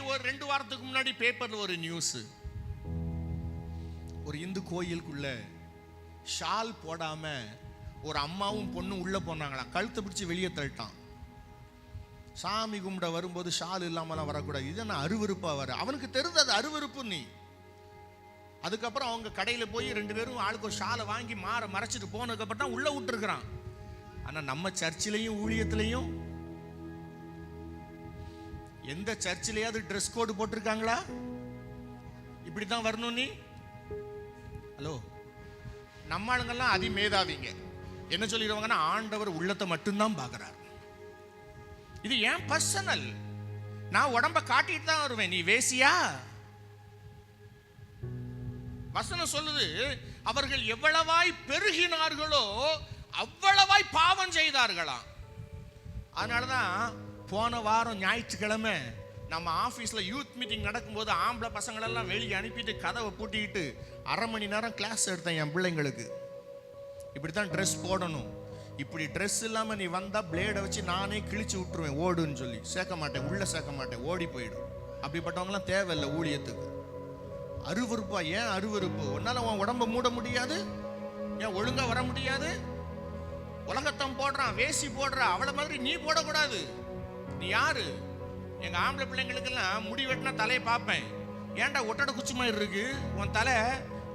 ஒரு ரெண்டு வாரத்துக்கு முன்னாடி பேப்பர்ல ஒரு நியூஸ் ஒரு இந்து கோயிலுக்குள்ள ஷால் போடாம ஒரு அம்மாவும் பொண்ணும் உள்ள போனாங்களாம் கழுத்தை பிடிச்சு வெளியே தள்ளிட்டான். சாமி கும்பிட வரும்போது ஷால் இல்லாமலாம் வரக்கூடாது. இது என்ன அருவருப்பா வர? அவனுக்கு தெரிஞ்சது அது அருவருப்பு நீ. அதுக்கப்புறம் அவங்க கடையில போய் ரெண்டு பேரும் ஆளுக்கு ஒரு ஷாலை வாங்கி மாற மறைச்சிட்டு போனதுக்கப்புறம் தான் உள்ள விட்டுருக்குறான். ஆனா நம்ம சர்ச்சிலையும் ஊழியத்துலையும் எந்த சர்ச்சிலையாவது ட்ரெஸ் கோடு போட்டிருக்காங்களா? இப்படி தான் வரணும் நீ. ஹலோ. நம்ம ஆளுங்கெல்லாம் அதி மேதாவிங்க என்ன சொல்லிடுவாங்கன்னா ஆண்டவர் உள்ளத்தை மட்டும்தான் பார்க்கறார். இது ஏன் பர்சனல் நான் உடம்ப காட்டிட்டு தான் வருவேன். நீ வேசியா? வசனம் சொல்லுது அவர்கள் எவ்வளவாய் பெருகினார்களோ அவ்வளவாய் பாவம் செய்தார்களாம். அதனாலதான் போன வாரம் ஞாயிற்றுக்கிழமை நம்ம ஆஃபீஸில் யூத் மீட்டிங் நடக்கும்போது ஆம்பளை பசங்களெல்லாம் வெளியே அனுப்பிட்டு கதவை பூட்டிக்கிட்டு அரை மணி நேரம் கிளாஸ் எடுத்தேன் என் பிள்ளைங்களுக்கு. இப்படி தான் ட்ரெஸ் போடணும். இப்படி ட்ரெஸ் இல்லாமல் நீ வந்தால் பிளேடை வச்சு நானே கிழிச்சு விட்டுருவேன் ஓடுன்னு சொல்லி. சேர்க்க மாட்டேன் உள்ளே சேர்க்க மாட்டேன் ஓடி போயிடும். அப்படிப்பட்டவங்களாம் தேவையில்லை ஊழியத்துக்கு. அருவருப்பா ஏன் அருவருப்பு? உன்னால் உன் உடம்ப மூட முடியாது? ஏன் ஒழுங்காக வர முடியாது? உலகத்தம் போடுறான் வேசி போடுறா அவளை மாதிரி நீ போடக்கூடாது. நீ யாரு? எங்க ஆம்பளை பிள்ளைங்களுக்கெல்லாம் முடி வெட்டினா தலையை பார்ப்பேன். ஏன்டா ஒட்டட குச்சி மாதிரி இருக்கு? உன் தலை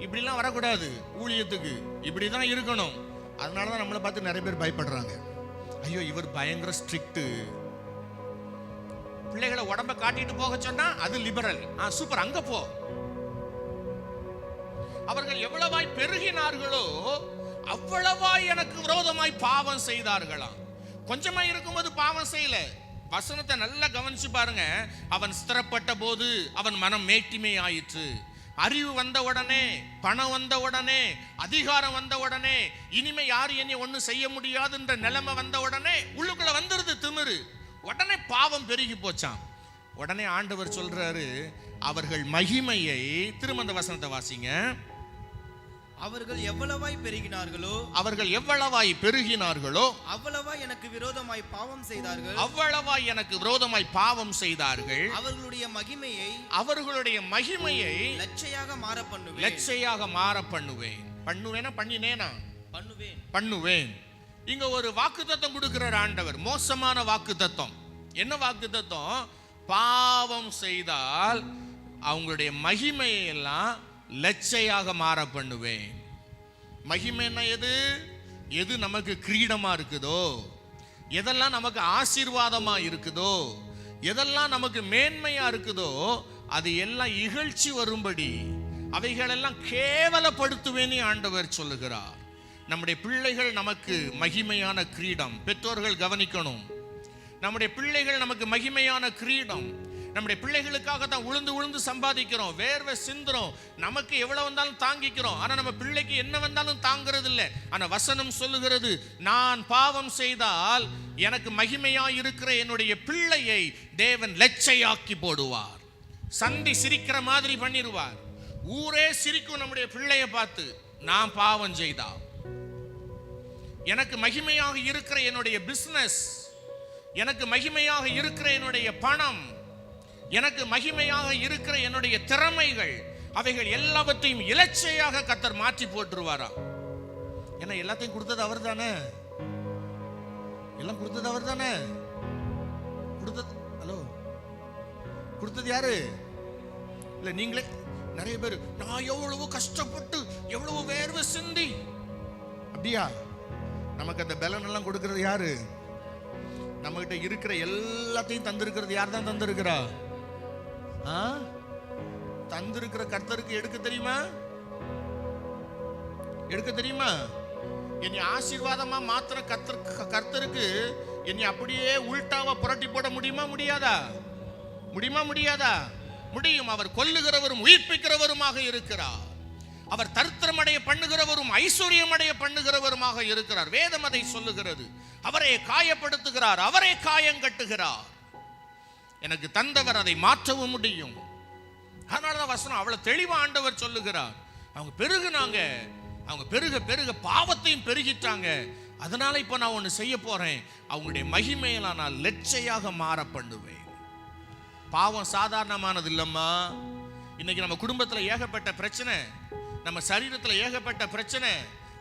இப்படிலாம் வரக்கூடாது ஊழியத்துக்கு. இப்படி தான் இருக்கணும். அதனால தான் நம்மளை பார்த்து நிறைய பேர் பயப்படுறாங்க. ஐயோ இவர் பயங்கர ஸ்ட்ரிக்ட்டு பிள்ளைகளை உடம்ப காட்டிட்டு போக சொன்னா அது லிபரல் ஆ சூப்பர் அங்க போ. அவர்கள் எவ்வளவாய் பெருகினார்களோ அவ்வளவாய் எனக்கு விரோதமாய் பாவம் செய்தார்களாம். கொஞ்சமா இருக்கும்போது பாவம் செய்யல. வசனத்தை நல்லா கவனிச்சு பாருங்க. அவன் ஸ்திரப்பட்ட போது அவன் மனம் மேட்டிமை ஆயிற்று. அறிவு வந்த உடனே பணம் வந்த உடனே அதிகாரம் வந்த உடனே இனிமே யாரும் என்னை ஒன்றும் செய்ய முடியாதுன்ற நிலைமை வந்த உடனே உள்ளுக்குள்ள வந்துருது திமிரு. உடனே பாவம் பெருகி போச்சான் உடனே ஆண்டவர் சொல்றாரு அவர்கள் மகிமையை திருமந்த வசனத்தை வாசிங்க. அவர்கள் எவ்வளவாய் பெருகினார்களோ அவர்கள் எவ்வளவாய் பெருகினார்களோ அவ்வளவாய் எனக்கு விரோதமாய் பாவம் செய்தார்கள். அவ்வளவாய் எனக்கு விரோதமாய் பாவம் செய்தார்கள். அவர்களுடைய மகிமையை அவர்களுடைய மகிமையை லட்சையாக மாற பண்ணுவேன். லட்சையாக மாற பண்ணுவேன். பண்ணுவேனா? பண்ணினேனா? பண்ணுவேன். பண்ணுவேன். இங்க ஒரு வாக்குத்தத்தம் கொடுக்கிறார் ஆண்டவர். மோசமான வாக்குத்தத்தம். என்ன வாக்குத்தத்தம்? பாவம் செய்தால் அவங்களுடைய மகிமையை லச்சையாக மாற பண்ணுவேன். மகிமைன்னா எது? எது நமக்கு கிரீடமாக இருக்குதோ? எதெல்லாம் நமக்கு ஆசீர்வாதமாக இருக்குதோ? எதெல்லாம் நமக்கு மேன்மையாக இருக்குதோ? அது எல்லாம் இகழ்ச்சி வரும்படி அவைகளெல்லாம் கேவலப்படுத்துவேன்னு ஆண்டவர் சொல்லுகிறார். நம்முடைய பிள்ளைகள் நமக்கு மகிமையான கிரீடம். பெற்றோர்கள் கவனிக்கணும். நம்முடைய பிள்ளைகள் நமக்கு மகிமையான கிரீடம். நம்முடைய பிள்ளைகளுக்காக தான் உளுந்து உளுந்து சம்பாதிக்கிறோம். வேர்வை சிந்துறோம். நமக்கு எவ்வளோ வந்தாலும் தாங்கிக்கிறோம். ஆனால் நம்ம பிள்ளைக்கு என்ன வந்தாலும் தாங்கிறது இல்லை ஆனால் வசனம் சொல்லுகிறது நான் பாவம் செய்தால் எனக்கு மகிமையா இருக்கிற என்னுடைய பிள்ளையை தேவன் லெச்சையாக்கி போடுவார். சந்தி சிரிக்கிற மாதிரி பண்ணிடுவார் ஊரே சிரிக்கும் நம்முடைய பிள்ளையை பார்த்து நான் பாவம் செய்தா எனக்கு மகிமையாக இருக்கிற என்னுடைய பிஸ்னஸ் எனக்கு மகிமையாக இருக்கிற என்னுடைய பணம் எனக்கு மகிமையாக இருக்கிற என்னுடைய திறமைகள் அவைகள் எல்லாவற்றையும் இலச்சையாக கத்தர் மாற்றி போட்டுருவாரா ஏன்னா எல்லாத்தையும் கொடுத்தது அவர் தானே எல்லாம் கொடுத்தது அவர் தானே கொடுத்தது ஹலோ? கொடுத்தது யாரு? இல்ல நீங்களே நிறைய பேர் நான் எவ்வளவு கஷ்டப்பட்டு எவ்வளவு வேர்வை சிந்தி. அப்படியா? நமக்கு அந்த பலன் எல்லாம் கொடுக்கறது யாரு? நம்மகிட்ட இருக்கிற எல்லாத்தையும் தந்திருக்கிறது யார் தான் தந்திருக்கிறா? தந்திருக்கிற கர்த்தருக்கு எடுக்க தெரியுமா? எடுக்க தெரியுமா? என்னை ஆசீர்வாதமா மாத்திர கர்த்தர் கர்த்தருக்கு என்னை அப்படியே உள்டாவா புரட்டி போட முடியுமா முடியாதா? முடியுமா முடியாதா? முடியும். அவர் கொல்லுகிறவரும் உயிர்ப்பிக்கிறவருமாக இருக்கிறார். அவர் தரித்திரமடைய பண்ணுகிறவரும் ஐஸ்வர்யமடைய பண்ணுகிறவருமாக இருக்கிறார். வேதம் அதை சொல்லுகிறது. அவரை காயப்படுத்துகிறார். அவரே காயங்கட்டுகிறார். எனக்கு தந்தவர் அதை மாற்றவும் முடியும். அதனால தான் வசனம் அவ்வளவு தெளிவா ஆண்டவர் சொல்லுகிறார். அவங்க பெருகுனாங்க. அவங்க பெருக பெருக பாவத்தையும் பெருகிட்டாங்க. அதனால இப்ப நான் ஒன்று செய்ய போறேன். அவங்களுடைய மகிமையில நான் லெச்சையாக மாற பண்ணுவேன் பாவம் சாதாரணமானது இல்லம்மா. இன்னைக்கு நம்ம குடும்பத்தில் ஏகப்பட்ட பிரச்சனை. நம்ம சரீரத்தில் ஏகப்பட்ட பிரச்சனை.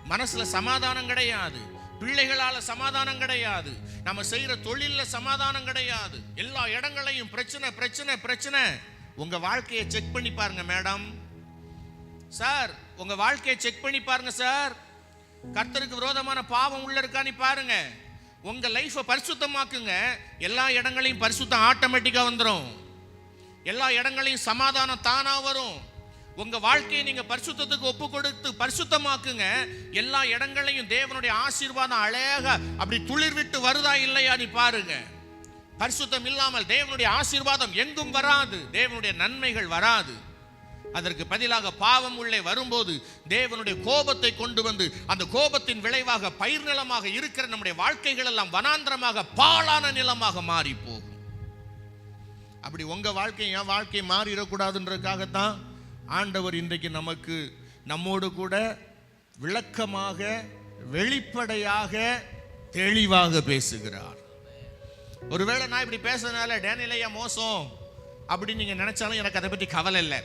மனசுல சமாதானம் கிடையாது. பிள்ளைகளால் சமாதானம் கிடையாது. நம்ம செய்கிற தொழிலில் சமாதானம் கிடையாது. எல்லா இடங்களையும் பிரச்சனை பிரச்சனை பிரச்சனை. உங்க வாழ்க்கையை செக் பண்ணி பாருங்க மேடம் சார் உங்க வாழ்க்கையை செக் பண்ணி பாருங்க சார் கர்த்தருக்கு விரோதமான பாவம் உள்ள இருக்கான்னு பாருங்க. உங்க லைஃபை பரிசுத்தமாக்குங்க. எல்லா இடங்களையும் பரிசுத்தம் ஆட்டோமேட்டிக்காக வந்துடும் எல்லா இடங்களையும் சமாதானம் தானாக வரும். உங்க வாழ்க்கையை நீங்க பரிசுத்தத்துக்கு ஒப்பு கொடுத்து பரிசுத்தமாக்குங்க. எல்லா இடங்களையும் தேவனுடைய ஆசீர்வாதம் அழகா அப்படி துளிர் விட்டு வருதா இல்லையா நீ பாருங்க. பரிசுத்தம் இல்லாமல் தேவனுடைய ஆசீர்வாதம் எங்கும் வராது. தேவனுடைய நன்மைகள் வராது. அதற்கு பதிலாக பாவம் உள்ளே வரும்போது தேவனுடைய கோபத்தை கொண்டு வந்து அந்த கோபத்தின் விளைவாக பயிர் நிலமாக இருக்கிற நம்முடைய வாழ்க்கைகள் எல்லாம் வனாந்திரமாக பாழான நிலமாக மாறி போகும் அப்படி உங்க வாழ்க்கை என் வாழ்க்கை மாறிடக்கூடாதுன்றதுக்காகத்தான் ஆண்டவர் இன்றைக்கு நமக்கு நம்மோடு கூட விளக்கமாக வெளிப்படையாக தெளிவாக பேசுகிறார். ஒருவேளை நான் இப்படி பேசுறதுனால டேனியலையா மோசம் அப்படின்னு நீங்கள் நினைச்சாலும் எனக்கு அதை பற்றி கவலை இல்லை.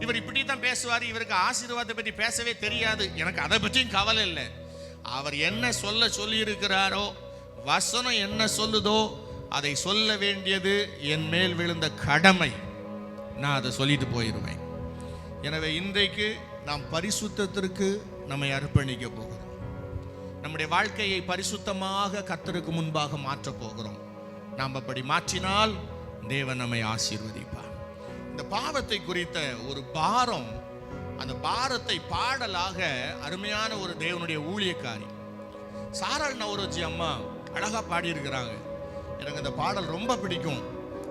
இவர் இப்படி தான் பேசுவார் இவருக்கு ஆசீர்வாதத்தை பற்றி பேசவே தெரியாது. எனக்கு அதை பற்றியும் கவலை இல்லை. அவர் என்ன சொல்ல சொல்லியிருக்கிறாரோ வசனம் என்ன சொல்லுதோ அதை சொல்ல வேண்டியது என் மேல் விழுந்த கடமை. நான் அதை சொல்லிட்டு போயிடுவேன் எனவே இன்றைக்கு நாம் பரிசுத்தத்திற்கு நம்மை அர்ப்பணிக்க போகிறோம். நம்முடைய வாழ்க்கையை பரிசுத்தமாக கத்தருக்கு முன்பாக மாற்றப் போகிறோம். நாம் அப்படி மாற்றினால் தேவன் நம்மை ஆசீர்வதிப்பார். இந்த பாவத்தை குறித்த ஒரு பாரம் அந்த பாரத்தை பாடலாக அருமையான ஒரு தேவனுடைய ஊழியக்காரி சாரால் நவரோஜி அம்மா அழகாக பாடியிருக்கிறாங்க. எனக்கு அந்த பாடல் ரொம்ப பிடிக்கும்.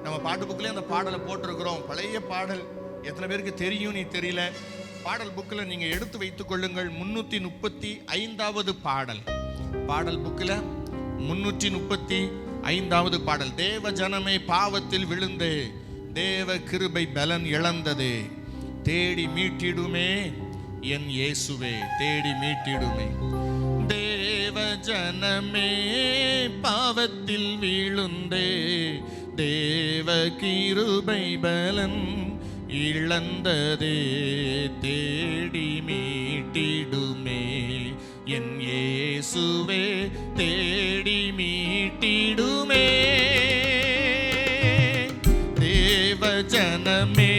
நம்ம பாட்டு புக்கிலே அந்த பாடலை போட்டிருக்கிறோம். பழைய பாடல். எத்தனை பேருக்கு தெரியும் நீ தெரியல. பாடல் புக்கில் நீங்கள் எடுத்து வைத்துக் கொள்ளுங்கள். முன்னூற்றி முப்பத்தி ஐந்தாவது பாடல். பாடல் புக்கில் முன்னூற்றி முப்பத்தி ஐந்தாவது பாடல். தேவ ஜனமே பாவத்தில் விழுந்து தேவ கிருபை பலன் இழந்தது. தேடி மீட்டிடுமே என் இயேசுவே தேடி மீட்டிடுமே. தேவ ஜனமே பாவத்தில் விழுந்தே தேவ கிருபை பலன் இழந்ததே தேடி மீட்டிடுமே. என் இயேசுவே தேடி மீட்டிடுமே. தேவ ஜனமே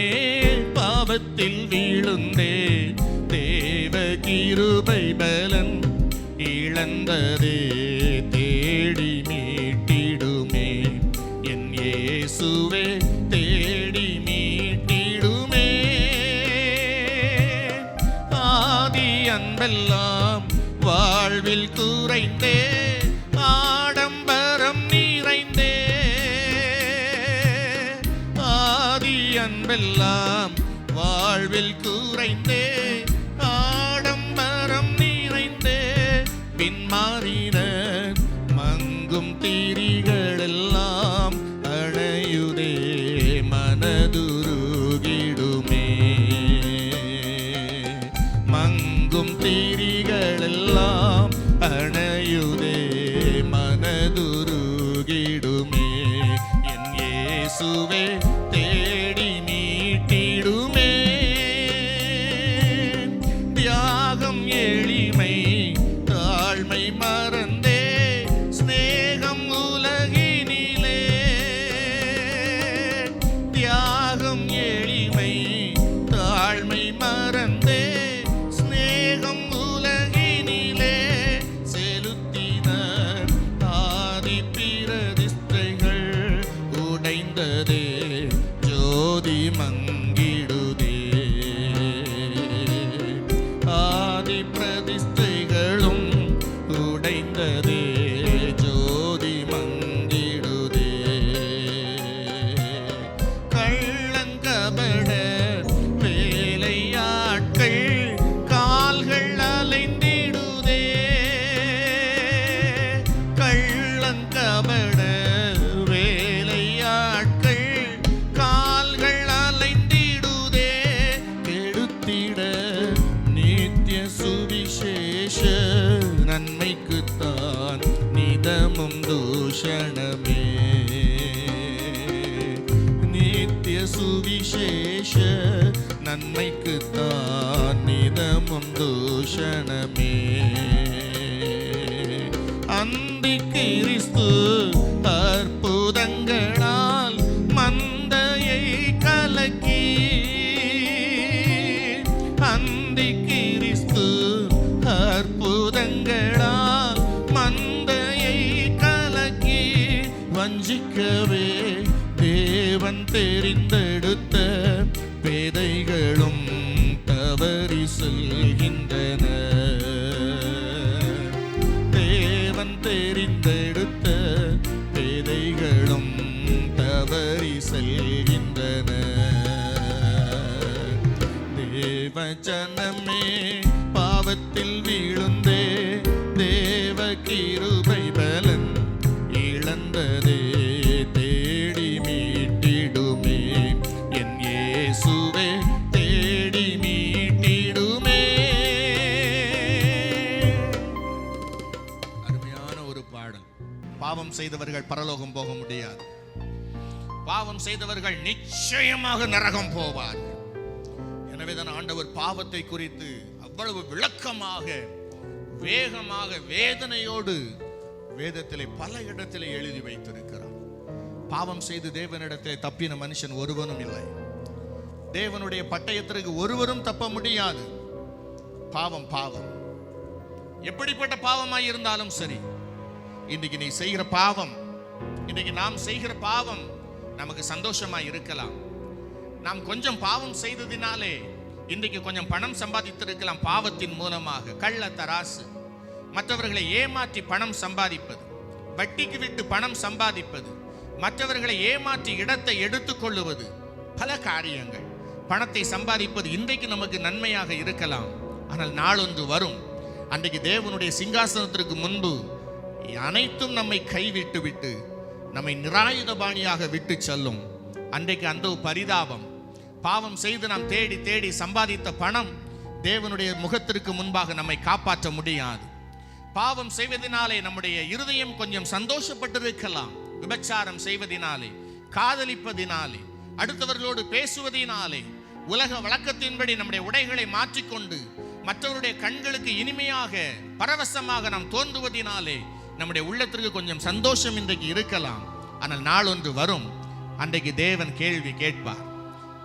பாவத்தில் வீழுந்தே. தேவ கிருபை பலன் இழந்ததே தேடி மீட்டிடுமே. என் இயேசுவே அன்பெல்லாம் வாழ்வில் குறைந்தே ஆடம்பரம் நிறைந்தே. ஆதி அன்பெல்லாம் வாழ்வில் குறைந்தே ஆடம்பரம் நிறைந்தே. பின்மாறின Rabbi தரிசனமே. அந்தி கிறிஸ்து அற்புதங்களால் மந்தையை கலக்கி. அந்தி கிறிஸ்து அற்புதங்களால் மந்தையை கலக்கி. வஞ்சிக்கவே தேவன் தெரிந்தெடுத்து பாவத்தில் வீழுந்தே தேவ கிருபை பலன் இழந்ததே தேடி மீட்டிடுமே. என் இயேசுவே தேடி மீட்டிடுமே. அருமையான ஒரு பாடல். பாவம் செய்தவர்கள் பரலோகம் போக முடியாது. பாவம் செய்தவர்கள் நிச்சயமாக நரகம் போவார் எனவேதான் ஆண்டவர் பாவத்தை குறித்து அவ்வளவு விளக்கமாக வேகமாக வேதனையோடு வேதத்திலே பல இடத்திலே எழுதி வைத்திருக்கிறார். பாவம் செய்து தேவனிடத்திலே தப்பின மனுஷன் ஒருவனும் இல்லை. தேவனுடைய பட்டயத்திற்கு ஒருவரும் தப்ப முடியாது. பாவம் பாவம். எப்படிப்பட்ட பாவமாய் இருந்தாலும் சரி இன்னைக்கு நீ செய்கிற பாவம் இன்னைக்கு நாம் செய்கிற பாவம் நமக்கு சந்தோஷமாய் இருக்கலாம். நாம் கொஞ்சம் பாவம் செய்ததினாலே இன்றைக்கு கொஞ்சம் பணம் சம்பாதித்திருக்கலாம் பாவத்தின் மூலமாக. கள்ள தராசு மற்றவர்களை ஏமாற்றி பணம் சம்பாதிப்பது. வட்டிக்கு விட்டு பணம் சம்பாதிப்பது. மற்றவர்களை ஏமாற்றி இடத்தை எடுத்துக்கொள்ளுவது. பல காரியங்கள். பணத்தை சம்பாதிப்பது இன்றைக்கு நமக்கு நன்மையாக இருக்கலாம். ஆனால் நாளொன்று வரும். அன்றைக்கு தேவனுடைய சிங்காசனத்திற்கு முன்பு அனைத்தும் நம்மை கைவிட்டு விட்டு நம்மை நிராயுதபாணியாக விட்டு செல்லும். அன்றைக்கு அந்த ஒரு பரிதாபம். பாவம் செய்து நாம் தேடி தேடி சம்பாதித்த பணம் தேவனுடைய முகத்திற்கு முன்பாக நம்மை காப்பாற்ற முடியாது. பாவம் செய்வதனாலே நம்முடைய இருதயம் கொஞ்சம் சந்தோஷப்பட்டிருக்கலாம். விபச்சாரம் செய்வதினாலே காதலிப்பதினாலே அடுத்தவர்களோடு பேசுவதினாலே உலக வழக்கத்தின்படி நம்முடைய உடைகளை மாற்றிக்கொண்டு மற்றவருடைய கண்களுக்கு இனிமையாக பரவசமாக நாம் தோன்றுவதினாலே நம்முடைய உள்ளத்திற்கு கொஞ்சம் சந்தோஷம் இன்றைக்கு இருக்கலாம். ஆனால் நாளொன்று வரும். அன்றைக்கு தேவன் கேள்வி கேட்பார்.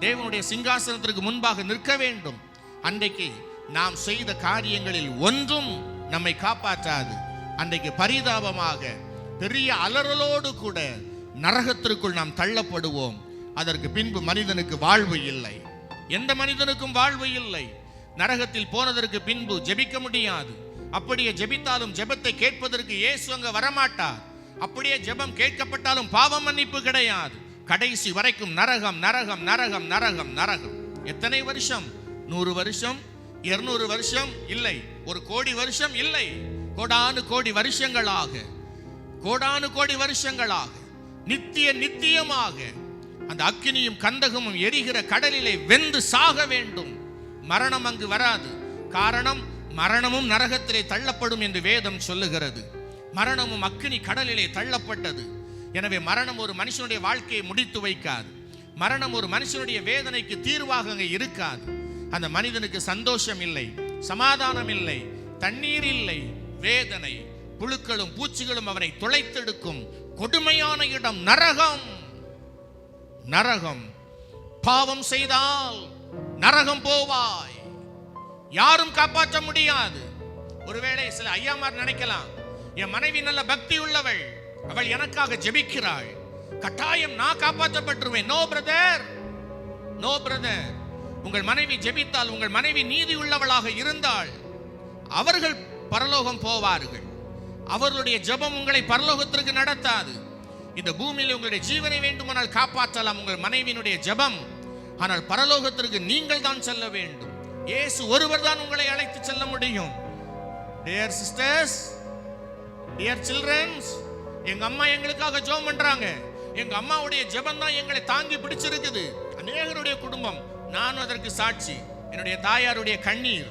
தேவனுடைய சிங்காசனத்திற்கு முன்பாக நிற்க வேண்டும். அன்றைக்கு நாம் செய்த காரியங்களில் ஒன்றும் நம்மை காப்பாற்றாது. அன்றைக்கு பரிதாபமாக பெரிய அலறலோடு கூட நரகத்திற்குள் நாம் தள்ளப்படுவோம். அதற்கு பின்பு மனிதனுக்கு வாழ்வு இல்லை. எந்த மனிதனுக்கும் வாழ்வு இல்லை. நரகத்தில் போனதற்கு பின்பு ஜெபிக்க முடியாது. அப்படியே ஜெபித்தாலும் ஜெபத்தை கேட்பதற்கு இயேசு அங்க வரமாட்டார். அப்படியே ஜெபம் கேட்கப்பட்டாலும் பாவ மன்னிப்பு கிடையாது. கடைசி வரைக்கும் நரகம் நரகம் நரகம் நரகம் நரகம். எத்தனை வருஷம்? நூறு வருஷம்? இருநூறு வருஷம்? இல்லை. ஒரு கோடி வருஷம்? இல்லை. கோடானு கோடி வருஷங்களாக. கோடானு கோடி வருஷங்களாக. நித்திய நித்தியமாக. அந்த அக்கினியும் கந்தகமும் எரிகிற கடலிலே வெந்து சாக வேண்டும். மரணம் அங்கு வராது. காரணம் மரணமும் நரகத்திலே தள்ளப்படும் என்று வேதம் சொல்லுகிறது. மரணமும் அக்கினி கடலிலே தள்ளப்பட்டது. எனவே மரணம் ஒரு மனுஷனுடைய வாழ்க்கையை முடித்து வைக்காது. மரணம் ஒரு மனுஷனுடைய வேதனைக்கு தீர்வாக அங்கே இருக்காது. அந்த மனிதனுக்கு சந்தோஷம் இல்லை சமாதானம் இல்லை தண்ணீர் இல்லை வேதனை புழுக்களும் பூச்சிகளும் அவனை துளைத்தெடுக்கும் கொடுமையான இடம் நரகம். நரகம். பாவம் செய்தால் நரகம் போவாய். யாரும் காப்பாற்ற முடியாது. ஒருவேளை சில ஐயாமார் நினைக்கலாம் என் மனைவி நல்ல பக்தி உள்ளவள் அவள் எனக்காக ஜெபிக்கிறாள். கட்டாயம் நான் காப்பாற்றப்பட்டுருவேன். நோ பிரதர் நோ பிரதர் உங்கள் மனைவி ஜெபித்தால் உங்கள் மனைவி நீதி உள்ளவளாக இருந்தால் அவர்கள் பரலோகம் போவார்கள். அவர்களுடைய ஜெபம் உங்களை பரலோகத்திற்கு நடத்தாது. இந்த பூமியில் உங்களுடைய ஜீவனை வேண்டுமானால் காப்பாற்றலாம் உங்கள் மனைவியினுடைய ஜெபம். ஆனால் பரலோகத்திற்கு நீங்கள் தான் செல்ல வேண்டும். இயேசு ஒருவர் தான் உங்களை அழைத்து செல்ல முடியும். டியர் சிஸ்டர்ஸ் டியர் சில்ட்ரன்ஸ் எங்க அம்மா எங்களுக்காக ஜெபம் பண்றாங்க. எங்க அம்மாவுடைய ஜெபம் தான் எங்களை தாங்கி பிடிச்சிருக்குது. அநேகருடைய குடும்பம் நானும் அதற்கு சாட்சி. என்னுடைய தாயாருடைய கண்ணீர்.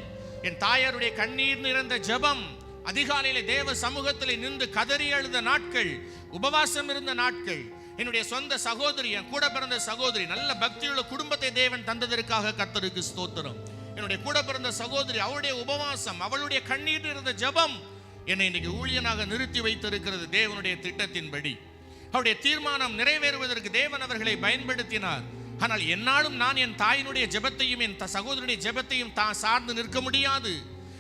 என் தாயாருடைய கண்ணீர் நிறைந்த ஜெபம் அதிகாலையில தேவ சமூகத்தில் நின்று கதறி அழுத நாட்கள் உபவாசம் இருந்த நாட்கள். என்னுடைய சொந்த சகோதரி என் கூட பிறந்த சகோதரி நல்ல பக்தியுள்ள குடும்பத்தை தேவன் தந்ததற்காக கர்த்தருக்கு ஸ்தோத்திரம். என்னுடைய கூட பிறந்த சகோதரி அவளுடைய உபவாசம் அவளுடைய கண்ணீர் இருந்த ஜெபம் என்னை இன்றைக்கு ஊழியனாக நிறுத்தி வைத்திருக்கிறது தேவனுடைய திட்டத்தின்படி. அவருடைய தீர்மானம் நிறைவேறுவதற்கு தேவன் அவர்களை பயன்படுத்தினார். ஆனால் என்னாலும் நான் என் தாயினுடைய ஜெபத்தையும் என் சகோதரனுடைய ஜெபத்தையும் தான் சார்ந்து நிற்க முடியாது.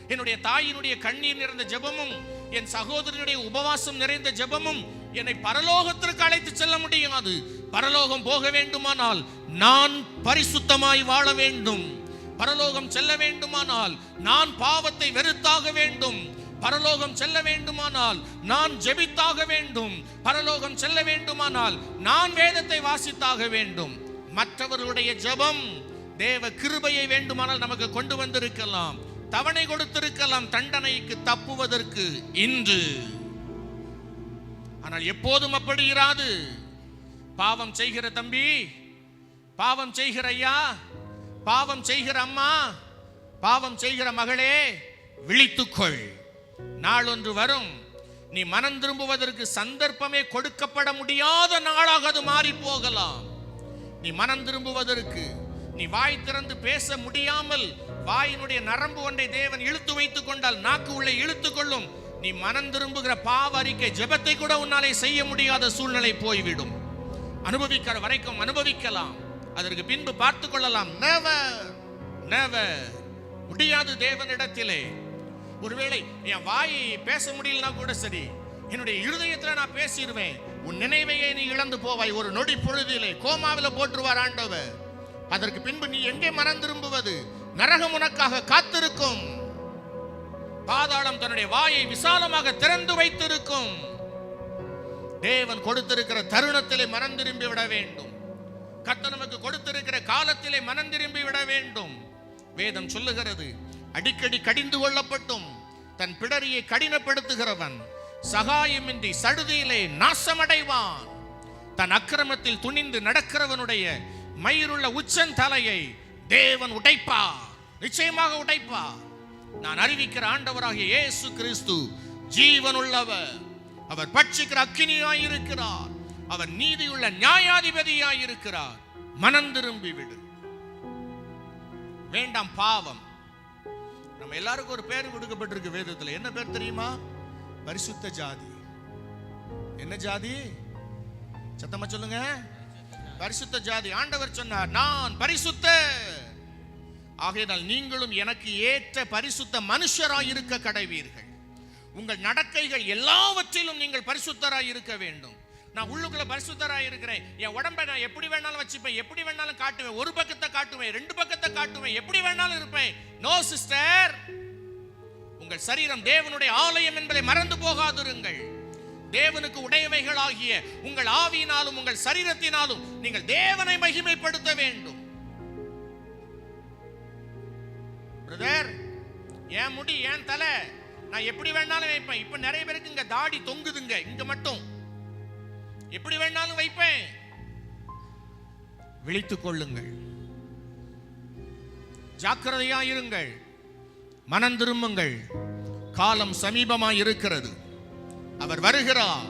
என்னுடைய தாயினுடைய கண்ணீர் நிறைந்த ஜெபமும் என் சகோதரனுடைய உபவாசம் நிறைந்த ஜெபமும் என்னை பரலோகத்திற்கு அழைத்து செல்ல முடியாது. பரலோகம் போக வேண்டுமானால் நான் பரிசுத்தமாய் வாழ வேண்டும். பரலோகம் செல்ல வேண்டுமானால் நான் பாவத்தை வெறுத்தாக வேண்டும். பரலோகம் செல்ல வேண்டுமானால் நான் ஜெபித்தாக வேண்டும். பரலோகம் செல்ல வேண்டுமானால் நான் வேதத்தை வாசித்தாக வேண்டும். மற்றவர்களுடைய ஜெபம் தேவ கிருபையை வேண்டுமானால் நமக்கு கொண்டு வந்திருக்கலாம். தவணை கொடுத்திருக்கலாம் தண்டனைக்கு தப்புவதற்கு இன்று. ஆனால் எப்போதும் அப்படி இராது. பாவம் செய்கிற தம்பி பாவம் செய்கிற ஐயா பாவம் செய்கிற அம்மா பாவம் செய்கிற மகளே விழித்துக்கொள். நாளொன்று வரும். நீ மனம் திரும்புவதற்கு சந்தர்ப்பமே கொடுக்கப்பட முடியாத நாளாக அது மாறி போகலாம் நீ மனம் திரும்புவதற்கு நீ வாய் திறந்து பேச முடியாமல் வாயினுடைய நரம்பு ஒன்றை தேவன் இழுத்து வைத்துக் கொண்டால் நாக்கு உள்ளே இழுத்து கொள்ளும். நீ மனம் திரும்புகிற பாவ அறிக்கை ஜெபத்தை கூட உன்னாலே செய்ய முடியாத சூழ்நிலை போய்விடும். அனுபவிக்கிற வரைக்கும் அனுபவிக்கலாம். அதற்கு பின்பு பார்த்து கொள்ளலாம். முடியாது தேவனிடத்திலே. ஒருவேளை என் வாய் பேச முடியலனா கூட சரி. என்னுடைய இருதயத்தில் நான் பேசிடுவேன். உன் நினைவையே நீ இழந்து போவாய். ஒரு நொடி பொழுதிலே கோமாவில் போற்றுவார் ஆண்டவர். அதற்கு பின்பு நீ எங்கே மனம் திரும்புவது? நரகம் உனக்காக காத்திருக்கும். பாதாளம் தன்னுடைய வாயை விசாலமாக திறந்து வைத்திருக்கும். தேவன் கொடுத்திருக்கிற தருணத்திலே மனம் திரும்பி விட வேண்டும். கத்தனமுக்கு நமக்கு கொடுத்திருக்கிற காலத்திலே மனம் திரும்பி விட வேண்டும். வேதம் சொல்லுகிறது அடிக்கடி கடிந்து கொள்ளப்பட்டும். தன் பிடரியை கடினப்படுத்துகிறவன் சகாயமின்றி சடுதியிலே நாசமடைவான். தன் அக்கிரமத்தில் துணிந்து நடக்கிறவனுடைய மயிருள்ள உச்சன் தலையை தேவன் உடைப்பார். நிச்சயமாக உடைப்பார். நான் அறிவிக்கிற ஆண்டவராகிய இயேசு கிறிஸ்து ஜீவனுள்ளவர். அவர் பட்சிக்கிற அக்கினியாய் இருக்கிறார் அவர் நீதியுள்ள நியாயாதிபதியாய் இருக்கிறார் மனம் திரும்பி விடு வேண்டாம் பாவம். நம்ம எல்லாருக்கும் ஒரு பேர் கொடுக்கப்பட்டிருக்கு வேதத்துல. என்ன பேர் தெரியுமா? பரிசுத்த ஜாதி. என்ன ஜாதி? சத்தமா சொல்லுங்க. பரிசுத்த ஜாதி. ஆண்டவர் சொன்னார் நான் பரிசுத்த. ஆகையினால் நீங்களும் எனக்கு ஏற்ற பரிசுத்த மனுஷராய் இருக்க கடைவீர்கள். உங்கள் நடக்கைகள் எல்லாவற்றிலும் நீங்கள் பரிசுத்தராய் இருக்க வேண்டும். நான் உள்ளுக்குள்ள பரிசுத்தராக இருக்கிறேன் என் உடம்பை நான் எப்படி வேணாலும் வச்சுப்பேன் எப்படி வேணாலும் காட்டுவேன். ஒரு பக்கத்தை காட்டுவேன் ரெண்டு பக்கத்தை காட்டுவேன் எப்படி வேணாலும் இருப்பேன். நோ சிஸ்டர் உங்கள் சரீரம் தேவனுடைய ஆலயம் என்பதை மறந்து போகாதிருங்கள். தேவனுக்கு உடையவைகளாகிய உங்கள் ஆவியினாலும் உங்கள் சரீரத்தினாலும் நீங்கள் தேவனை மகிமைப்படுத்த வேண்டும். பிரதர் ஏன் முடி ஏன் தலை நான் எப்படி வேணாலும் வைப்பேன். இப்ப நிறைய பேருக்கு இங்க தாடி தொங்குதுங்க இங்க மட்டும். எப்படி வேணாலும் வைப்பேன். விழித்துக் கொள்ளுங்கள். ஜாக்கிரதையா இருங்கள் மனம் திரும்புங்கள். காலம் சமீபமாய் இருக்கிறது அவர் வருகிறார்.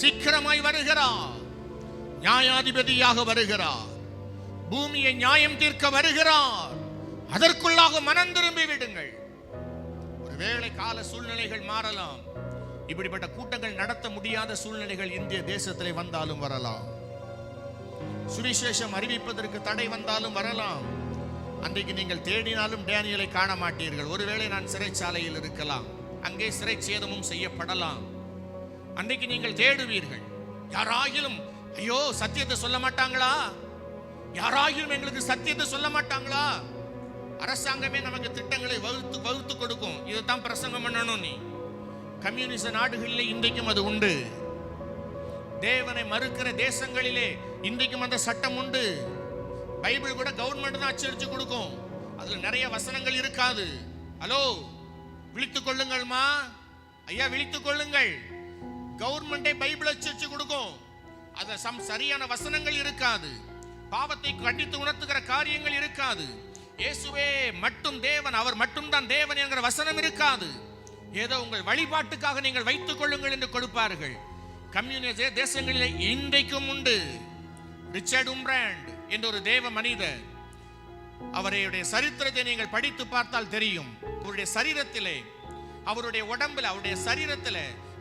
சீக்கிரமாய் வருகிறார். நியாயாதிபதியாக வருகிறார். பூமியை நியாயம் தீர்க்க வருகிறார். அதற்குள்ளாக மனம் திரும்பி விடுங்கள். ஒருவேளை கால சூழ்நிலைகள் மாறலாம். இப்படிப்பட்ட கூட்டங்கள் நடத்த முடியாத சூழ்நிலைகள் இந்திய தேசத்திலே வந்தாலும் வரலாம். சுவிசேஷம் அறிவிப்பதற்கு தடை வந்தாலும் வரலாம். அன்றைக்கு நீங்கள் தேடினாலும் டேனியலை காண மாட்டீர்கள். ஒருவேளை நான் சிறைச்சாலையில் இருக்கலாம். அங்கே சிறை சேதமும் செய்யப்படலாம். அன்றைக்கு நீங்கள் தேடுவீர்கள். யாராகிலும் ஐயோ சத்தியத்தை சொல்ல மாட்டாங்களா? யாராகிலும் எங்களுக்கு சத்தியத்தை சொல்ல மாட்டாங்களா? அரசாங்கமே நமக்கு திட்டங்களை வகுத்து வகுத்து கொடுக்கும். இதைத்தான் பிரசங்கம் பண்ணணும் நீ. கம்யூனிச நாடுகளிலே இன்றைக்கும் அது உண்டு. தேவனை மறுக்கிற தேசங்களிலே இன்றைக்கும் அந்த சட்டம் உண்டு. பைபிள் கூட கவர்மெண்ட் தான் அச்சடிச்சு கொடுக்கும். அதுல நிறைய வசனங்கள் இருக்காது. ஹலோ விழித்துக் கொள்ளுங்கள்மா. ஐயா விழித்துக் கொள்ளுங்கள். கவர்மெண்டே பைபிள் அச்சடிச்சு கொடுக்கும். அதுல சம் சரியான வசனங்கள் இருக்காது. பாவத்தை கண்டித்து உணர்த்துகிற காரியங்கள் இருக்காது. இயேசுவே மட்டும் தேவன் அவர் மட்டும்தான் தேவன் என்கிற வசனம் இருக்காது. ஏதோ உங்கள் வழிபாட்டுக்காக நீங்கள் வைத்துக் கொள்ளுங்கள் என்று கொடுப்பார்கள். கம்யூனிஸ்ட் தேசங்களிலே இன்றைக்கும் உண்டு. ரிச்சர்ட் உம்ராண்ட் என்ற ஒரு தேவ மனிதர். அவருடைய சரித்திரத்தை நீங்கள் படித்து பார்த்தால் தெரியும். அவருடைய சரீரத்திலே அவருடைய உடம்புல அவருடைய சரீரத்துல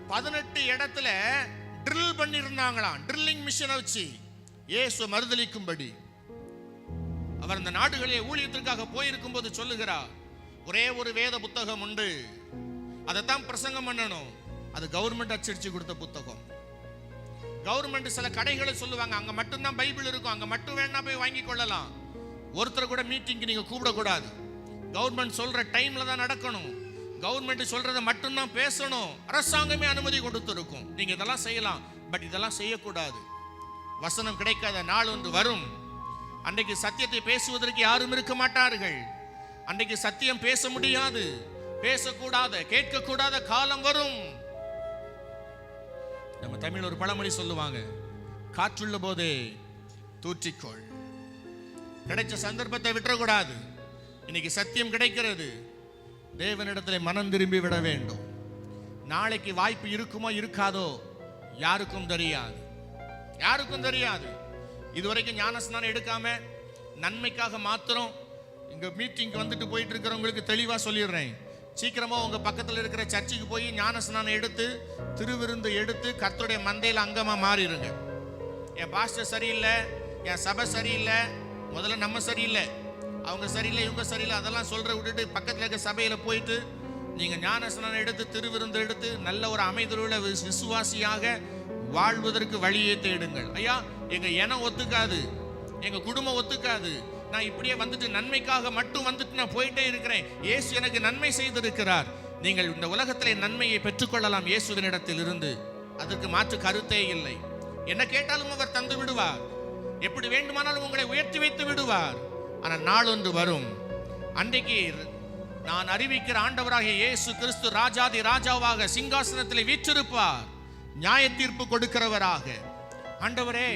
பதினெட்டு இடத்துல ட்ரில் பண்ணியிருந்தாங்களாம். ட்ரில்லிங் மிஷினை வச்சு. இயேசு மறுதளிக்கும்படி அவர் அந்த நாடுகளிலே ஊழியத்திற்காக போயிருக்கும் போது சொல்லுகிறார் ஒரே ஒரு வேத புத்தகம் உண்டு. அதைத்தான் பிரசங்கம் பண்ணணும். அது கவர்மெண்ட் அச்சடிச்சு கொடுத்த புத்தகம். கவர்மெண்ட் சில கடைகளை சொல்லுவாங்க அங்க மட்டும்தான் பைபிள் இருக்கும் அங்க மட்டும் வேணா போய் வாங்கி கொள்ளலாம். ஒருத்தர் கூட மீட்டிங்க்கு நீங்க கூப்பிடக்கூடாது. கவர்மெண்ட் சொல்ற டைம்ல தான் நடக்கணும். கவர்மெண்ட் சொல்றதை மட்டும்தான் பேசணும். அரசாங்கமே அனுமதி கொடுத்துருக்கும். நீங்க இதெல்லாம் செய்யலாம் பட் இதெல்லாம் செய்யக்கூடாது. வசனம் கிடைக்காத நாள் ஒன்று வரும். அன்றைக்கு சத்தியத்தை பேசுவதற்கு யாரும் இருக்க மாட்டார்கள். அன்றைக்கு சத்தியம் பேச முடியாது. பேசக்கூடாத கேட்கக்கூடாத காலம் வரும். நம்ம தமிழ் ஒரு பழமொழி சொல்லுவாங்க. காற்றுள்ள போதே தூற்றிக்கொள். கிடைச்ச சந்தர்ப்பத்தை விட்டுறக்கூடாது. இன்னைக்கு சத்தியம் கிடைக்கிறது. தேவனிடத்தில் மனம் திரும்பி விட வேண்டும். நாளைக்கு வாய்ப்பு இருக்குமோ இருக்காதோ யாருக்கும் தெரியாது. யாருக்கும் தெரியாது. இதுவரைக்கும் ஞானஸ்நானம் எடுக்காம நன்மைக்காக மாத்திரம் இங்கே மீட்டிங்க்கு வந்துட்டு போயிட்டு இருக்கிறவங்களுக்கு தெளிவாக சொல்லிடுறேன். சீக்கிரமாக உங்கள் பக்கத்தில் இருக்கிற சர்ச்சுக்கு போய் ஞானஸ்நானம் எடுத்து திருவிருந்து எடுத்து கர்த்தருடைய மந்தையில் அங்கமாக மாறிடுங்க என் பாஸ்டர் சரியில்லை என் சபை சரியில்லை முதல்ல நம்ம சரியில்லை. அவங்க சரியில்லை இவங்க சரியில்லை அதெல்லாம் சொல்கிற விட்டுட்டு பக்கத்தில் இருக்க சபையில் போயிட்டு நீங்கள் ஞானஸ்நானம் எடுத்து திருவிருந்து எடுத்து நல்ல ஒரு அமைதியுள்ள விசுவாசியாக வாழ்வதற்கு வழியை தேடுங்கள். ஐயா எங்கள் இனம் ஒத்துக்காது எங்கள் குடும்பம் ஒத்துக்காது நான் இப்படியே வந்துட்டு நன்மைக்காக மட்டும் வந்துட்டு நான் போயிட்டே இருக்கிறேன். இயேசு எனக்கு நன்மை செய்திருக்கிறார். நீங்கள் இந்த உலகத்திலே நன்மையை பெற்றுக்கொள்ளலாம் இயேசுவினிடத்தில் இருந்து அதற்கு மாற்று கருத்தே இல்லை. என்ன கேட்டாலும் அவர் தந்து விடுவார். எப்படி வேண்டுமானாலும் உங்களை உயர்த்தி வைத்து விடுவார். ஆனால் நாள் ஒன்று வரும். அன்றைக்கு நான் அறிவிக்கிற ஆண்டவராகிய இயேசு கிறிஸ்து ராஜாதி ராஜாவாக சிங்காசனத்தில் வீற்றிருப்பார். நியாய தீர்ப்பு கொடுக்கிறவராக. ஆண்டவரே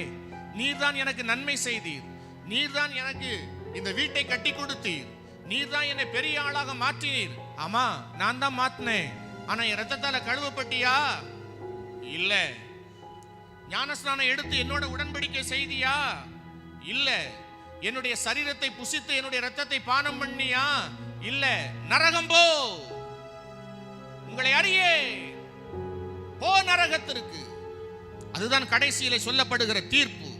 நீர்தான் எனக்கு நன்மை செய்தீர். நீர்தான் எனக்கு இந்த வீட்டை கட்டி கொடுத்தீர். நீர்தான் என்னை பெரிய ஆளாக மாற்றினீர். ஆமா நான் தான் மாத்தினேன். ஆனா என் ரத்தத்தால கழுவப்பட்டியா? இல்ல. ஞானஸ்நானம் எடுத்து என்னோட உடன்படிக்கை செய்தியா? இல்ல. என்னுடைய சரீரத்தை புசித்து என்னுடைய ரத்தத்தை பானம் பண்ணியா? இல்ல. நரகம் போ. உங்களை அறியே போ நரகத்திற்கு. அதுதான் கடைசியில் சொல்லப்படுகிற தீர்ப்பு.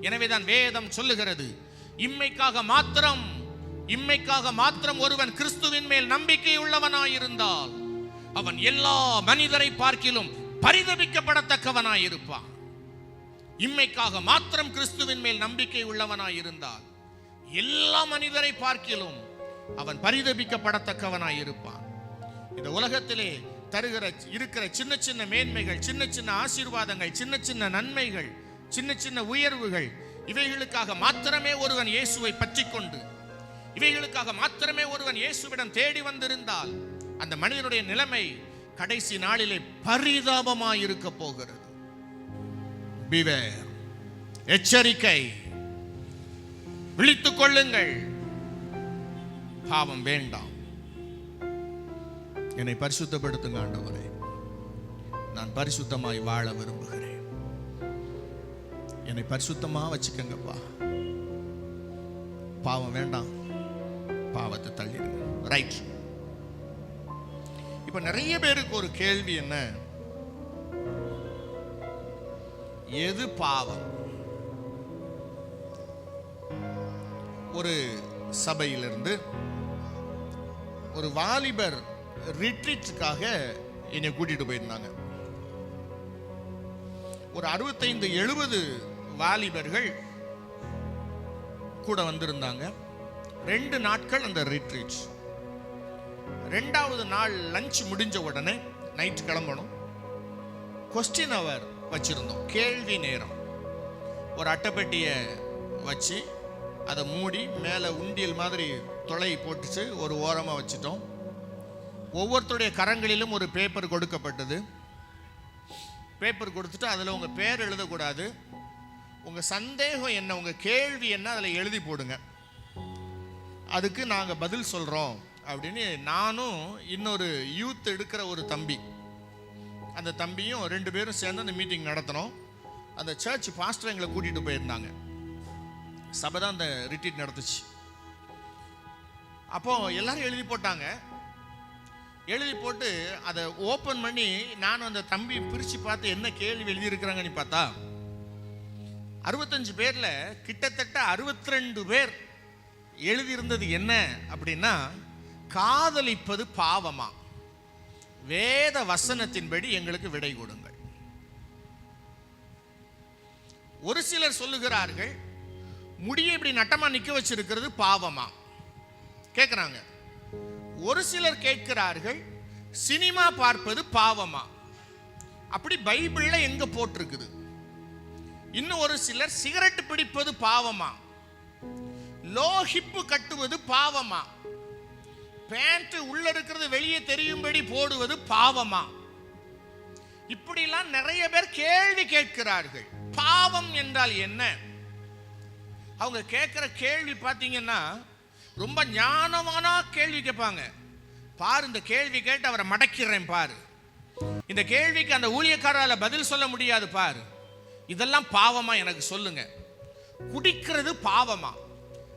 எனவேதான் வேதம் சொல்லுகிறது. இம்மைக்காக மாத்திரம் இம்மைக்காக மாத்திரம் ஒருவன் கிறிஸ்துவின் மேல் நம்பிக்கை உள்ளவனாயிருந்தால் அவன் எல்லா மனிதரை பார்க்கிலும் பரிதபிக்கப்படத்தக்கவனாயிருப்பான். இம்மைக்காக மாத்திரம் கிறிஸ்துவின் மேல் நம்பிக்கை உள்ளவனாயிருந்தால் எல்லா மனிதரை பார்க்கிலும் அவன் பரிதபிக்கப்படத்தக்கவனாயிருப்பான். இந்த உலகத்திலே தருகிற இருக்கிற சின்ன சின்ன மேன்மைகள் சின்ன சின்ன ஆசீர்வாதங்கள் சின்ன சின்ன நன்மைகள் சின்ன சின்ன உயர்வுகள். இவைகளுக்காக மாத்திரமே ஒருவன் இயேசுவை பற்றி கொண்டு இவைகளுக்காக மாத்திரமே ஒருவன் இயேசுவிடம் தேடி வந்திருந்தால் அந்த மனிதனுடைய நிலைமை கடைசி நாளிலே பரிதாபமாயிருக்க போகிறது. பிவேர் எச்சரிக்கை. விழித்துக் கொள்ளுங்கள். பாவம் வேண்டாம். என்னை பரிசுத்தப்படுத்துங்க ஆண்டவரே. நான் பரிசுத்தமாய் வாழ விரும்புகிறேன். என்னை பரிசுத்தமா வச்சுக்கங்கப்பா. பாவம் வேண்டாம். பாவத்தை தள்ளிடுங்க ரைட் இப்ப நிறைய பேருக்கு ஒரு கேள்வி என்ன? எது பாவம்? ஒரு சபையிலிருந்து ஒரு வாலிபர் ரிட்ரீட்டுக்காக என்னை கூட்டிட்டு போயிருந்தாங்க. ஒரு அறுபத்தைந்து எழுபது வாலிபர்கள் கூட வந்திருந்தாங்க. ரெண்டு நாட்கள் அந்த ரிட்ரீட் ரெண்டாவது நாள் லஞ்ச் முடிஞ்ச உடனே நைட் கிளம்பணும். கொஸ்டின் அவர் வச்சிருந்தோம். கேள்வி நேரம். ஒரு அட்டைப்பெட்டியை வச்சு அதை மூடி மேலே உண்டியல் மாதிரி தொலை போட்டுச்சு. ஒரு ஓரமாக வச்சிட்டோம். ஒவ்வொருத்தருடைய கரங்களிலும் ஒரு பேப்பர் கொடுக்கப்பட்டது. பேப்பர் கொடுத்துட்டு அதில் உங்கள் பேர் எழுதக்கூடாது. உங்கள் சந்தேகம் என்ன உங்கள் கேள்வி என்ன அதில் எழுதி போடுங்க. அதுக்கு நாங்கள் பதில் சொல்கிறோம் அப்படின்னு நானும் இன்னொரு யூத் எடுக்கிற ஒரு தம்பி. அந்த தம்பியும் ரெண்டு பேரும் சேர்ந்து அந்த மீட்டிங் நடத்தினோம். அந்த சர்ச் பாஸ்டர் எங்களை கூட்டிகிட்டு போயிருந்தாங்க. சபை தான் அந்த ரிட்ரீட் நடத்துச்சு. அப்போ எல்லாரும் எழுதி போட்டாங்க. எழுதி போட்டு அதை ஓப்பன் பண்ணி நான் அந்த தம்பி பிரித்து பார்த்து என்ன கேள்வி எழுதியிருக்கிறாங்கன்னு பார்த்தா அறுபத்தஞ்சு பேரில் கிட்டத்தட்ட அறுபத்தி ரெண்டு பேர் எழுதியிருந்தது என்ன அப்படின்னா காதலிப்பது பாவமா? வேத வசனத்தின்படி எங்களுக்கு விடை கொடுங்கள். ஒரு சிலர் சொல்லுகிறார்கள் முடியை இப்படி நட்டமா நிக்க வச்சிருக்கிறது பாவமா? கேட்குறாங்க ஒரு சிலர் கேட்கிறார்கள் சினிமா பார்ப்பது பாவமா? அப்படி பைபிளில் எங்க போட்டிருக்குது? இன்னும் ஒரு சிலர் சிகரெட் பிடிப்பது பாவமா? லோ ஹிப்பு கட்டுவது பாவமா? பேண்ட் உள்ள இருக்கிறது வெளியே தெரியும்படி போடுவது பாவமா? இப்படிலாம் நிறைய பேர் கேள்வி கேட்கிறார்கள். பாவம் என்றால் என்ன? அவங்க கேட்குற கேள்வி பார்த்தீங்கன்னா ரொம்ப ஞானமான கேள்வி கேட்பாங்க. பாரு இந்த கேள்வி கேட்டு அவரை மடக்கிறேன் பாரு. இந்த கேள்விக்கு அந்த ஊழியக்காரால பதில் சொல்ல முடியாது பாரு. இதெல்லாம் பாவமா எனக்கு சொல்லுங்க. குடிக்கிறது பாவமா.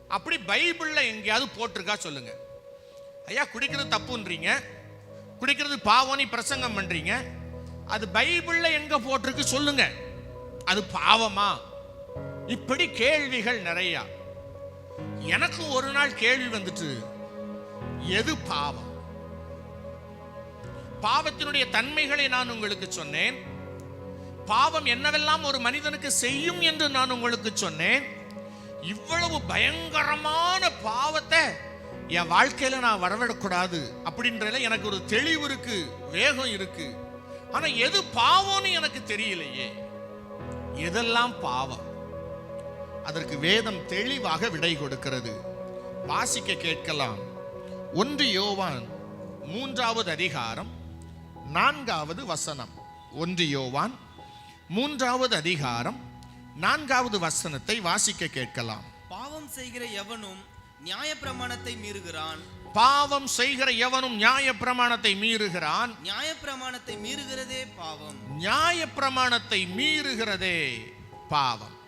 அப்படி பைபிளில் எங்கேயாவது போட்டிருக்கா சொல்லுங்க. ஐயா குடிக்கிறது தப்புன்றீங்க. குடிக்கிறது பாவம்னு பிரசங்கம் பண்றீங்க. அது பைபிளில் எங்க போட்டிருக்கு சொல்லுங்க. அது பாவமா? இப்படி கேள்விகள் நிறையா. எனக்கு ஒரு நாள் கேள்வி வந்துட்டு எது பாவம்? பாவத்தினுடைய தன்மைகளை நான் உங்களுக்கு சொன்னேன். பாவம் என்னவெல்லாம் ஒரு மனிதனுக்கு செய்யும் என்று நான் உங்களுக்கு சொன்னேன். இவ்வளவு பயங்கரமான பாவத்தை என் வாழ்க்கையில நான் வரவிடக்கூடாது அப்படின்றதுல எனக்கு ஒரு தெளிவு இருக்கு வேகம் இருக்கு. ஆனா எது பாவம்னு எனக்கு தெரியலையே. எதெல்லாம் பாவம்? அதற்கு வேதம் தெளிவாக விடை கொடுக்கிறது. வாசிக்க கேட்கலாம். ஒன்று யோவான் மூன்றாவது அதிகாரம் நான்காவது வசனம். ஒன்று யோவான் மூன்றாவது அதிகாரம் நான்காவது வசனத்தை வாசிக்க கேட்கலாம். பாவம் செய்கிற எவனும் நியாயப்பிரமாணத்தை மீறுகிறான். பாவம் செய்கிற எவனும் நியாய பிரமாணத்தை மீறுகிறான். நியாயப்பிரமாணத்தை மீறுகிறதே பாவம். நியாய பிரமாணத்தை மீறுகிறதே பாவம்.